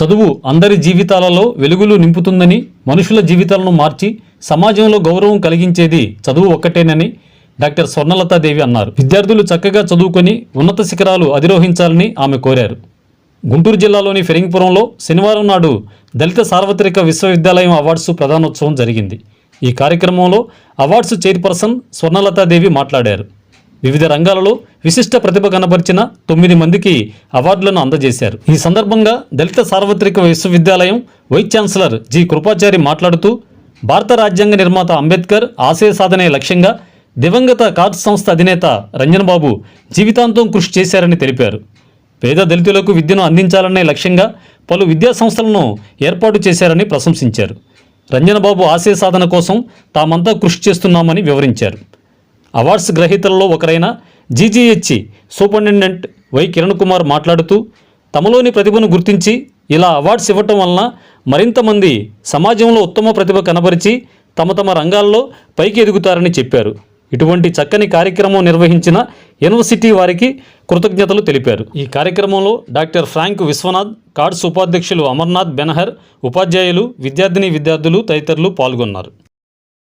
చదువు అందరి జీవితాలలో వెలుగులు నింపుతుందని మనుషుల జీవితాలను మార్చి సమాజంలో గౌరవం కలిగించేది చదువు ఒక్కటేనని డాక్టర్ స్వర్ణలతాదేవి అన్నారు. విద్యార్థులు చక్కగా చదువుకొని ఉన్నత శిఖరాలు అధిరోహించాలని ఆమె కోరారు. గుంటూరు జిల్లాలోని ఫెరింగిపురంలో శనివారం నాడు దళిత సార్వత్రిక విశ్వవిద్యాలయం అవార్డ్స్ ప్రధానోత్సవం జరిగింది. ఈ కార్యక్రమంలో అవార్డ్స్ చైర్పర్సన్ స్వర్ణలతాదేవి మాట్లాడారు. వివిధ రంగాలలో విశిష్ట ప్రతిభ కనబరిచిన తొమ్మిది మందికి అవార్డులను అందజేశారు. ఈ సందర్భంగా దళిత సార్వత్రిక విశ్వవిద్యాలయం వైస్ ఛాన్సలర్ జి. కృపాచారి మాట్లాడుతూ భారత రాజ్యాంగ నిర్మాత అంబేద్కర్ ఆశయ సాధనే లక్ష్యంగా దివంగత కార్డ్స్ సంస్థ అధినేత రంజన్ బాబు జీవితాంతం కృషి చేశారని తెలిపారు. పేద దళితులకు విద్యను అందించాలనే లక్ష్యంగా పలు విద్యా సంస్థలను ఏర్పాటు చేశారని ప్రశంసించారు. రంజనబాబు ఆశయ సాధన కోసం తామంతా కృషి చేస్తున్నామని వివరించారు. అవార్డ్స్ గ్రహీతలలో ఒకరైన GGH superintendent Y Kiran Kumar మాట్లాడుతూ తమలోని ప్రతిభను గుర్తించి ఇలా అవార్డ్స్ ఇవ్వటం వలన మరింతమంది సమాజంలో ఉత్తమ ప్రతిభ కనబరిచి తమ తమ రంగాల్లో పైకి ఎదుగుతారని చెప్పారు. ఇటువంటి చక్కని కార్యక్రమం నిర్వహించిన యూనివర్సిటీ వారికి కృతజ్ఞతలు తెలిపారు. ఈ కార్యక్రమంలో డాక్టర్ ఫ్రాంక్ విశ్వనాథ్ కార్డ్స్ ఉపాధ్యక్షులు అమర్నాథ్ బెనహర్ ఉపాధ్యాయులు విద్యార్థిని విద్యార్థులు తదితరులు పాల్గొన్నారు.